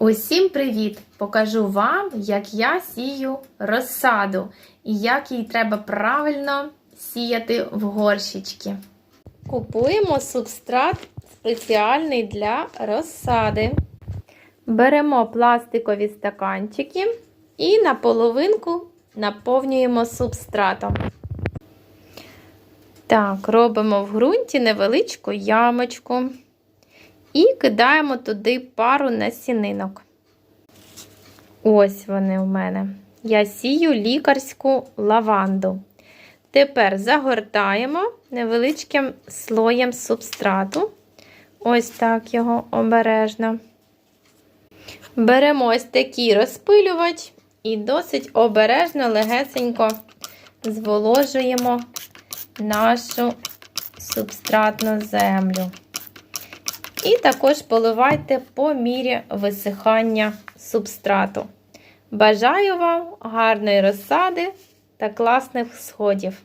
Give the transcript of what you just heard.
Усім привіт! Покажу вам, як я сію розсаду і як її треба правильно сіяти в горщички. Купуємо субстрат спеціальний для розсади. Беремо пластикові стаканчики і на половинку наповнюємо субстратом. Так, робимо в ґрунті невеличку ямочку. І кидаємо туди пару насінинок. Ось вони у мене. Я сію лікарську лаванду. Тепер загортаємо невеличким слоєм субстрату. Ось так його обережно. Беремо ось такий розпилювач і досить обережно, легесенько зволожуємо нашу субстратну землю. І також поливайте по мірі висихання субстрату. Бажаю вам гарної розсади та класних сходів!